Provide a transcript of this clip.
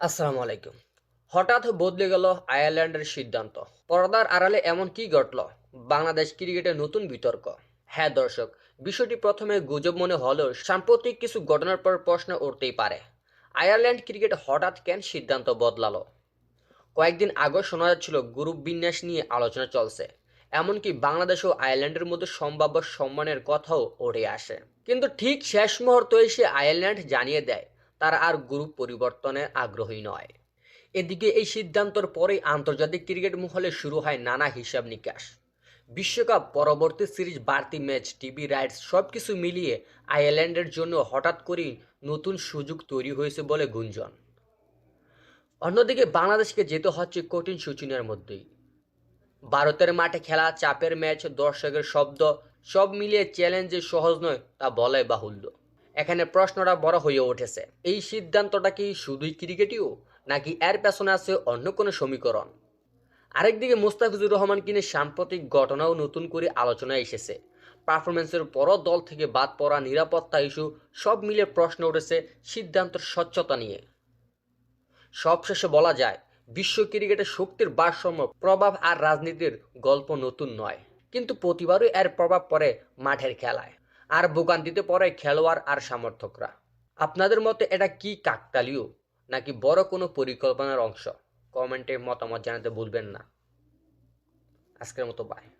আসসালামু আলাইকুম। হঠাৎ বদলে গেল আয়ারল্যান্ডের সিদ্ধান্ত। পর্দার আড়ালে এমন কি ঘটল? বাংলাদেশ ক্রিকেটে নতুন বিতর্ক। হ্যাঁ দর্শক, বিষয়টি প্রথমে গুজব মনে হলেও সাম্প্রতিক কিছু ঘটনার পর প্রশ্ন উঠতেই পারে। আয়ারল্যান্ড ক্রিকেট হঠাৎ কেন সিদ্ধান্ত বদলালো? কয়েকদিন আগে শোনা যাচ্ছিল, গ্রুপ বিন্যাস নিয়ে আলোচনা চলছে। এমনকি বাংলাদেশ ও আয়ারল্যান্ডের মধ্যে সম্ভাব্য সম্মানের কথাও উঠে আসে। কিন্তু ঠিক শেষ মুহূর্তে এসে আয়ারল্যান্ড জানিয়ে দেয় তারা আর গ্রুপ পরিবর্তনে আগ্রহী নয়। এদিকে এই সিদ্ধান্তর পরেই আন্তর্জাতিক ক্রিকেট মহলে শুরু হয় নানা হিসাব নিকাশ। বিশ্বকাপ, পরবর্তী সিরিজ, বাড়তি ম্যাচ, টিভি রাইটস সব কিছু মিলিয়ে আয়ারল্যান্ডের জন্য হঠাৎ করেই নতুন সুযোগ তৈরি হয়েছে বলে গুঞ্জন। অন্যদিকে বাংলাদেশকে যেতে হচ্ছে কঠিন সূচনার মধ্যেই। ভারতের মাঠে খেলা, চাপের ম্যাচ, দর্শকের শব্দ সব মিলিয়ে চ্যালেঞ্জ সহজ নয় তা বলাই বাহুল্য। এখানে প্রশ্নটা বড় হয়ে উঠেছে। এই সিদ্ধান্তটা কি শুধুই ক্রিকেটীয়, নাকি এর পেছনে আছে অন্য কোনো সমীকরণ? আরেকদিকে মুস্তাফিজুর রহমান কিনে সাম্প্রতিক ঘটনাও নতুন করে আলোচনায় এসেছে। পারফরমেন্সের পরও দল থেকে বাদ পড়া নিরাপত্তা ইস্যু সব মিলে প্রশ্ন উঠেছে সিদ্ধান্তের স্বচ্ছতা নিয়ে। সবশেষে বলা যায়, বিশ্ব ক্রিকেটের শক্তির ভারসাম্য, প্রভাব আর রাজনীতির গল্প নতুন নয়। কিন্তু প্রতিবারই এর প্রভাব পড়ে মাঠের খেলায়। আর ভোগান্তিতে পড়ে খেলোয়াড় আর সমর্থকরা। আপনাদের মতে এটা কি কাকতালীয় নাকি বড় কোনো পরিকল্পনার অংশ? কমেন্টে মতামত জানাতে ভুলবেন না। আজকের মতো বাই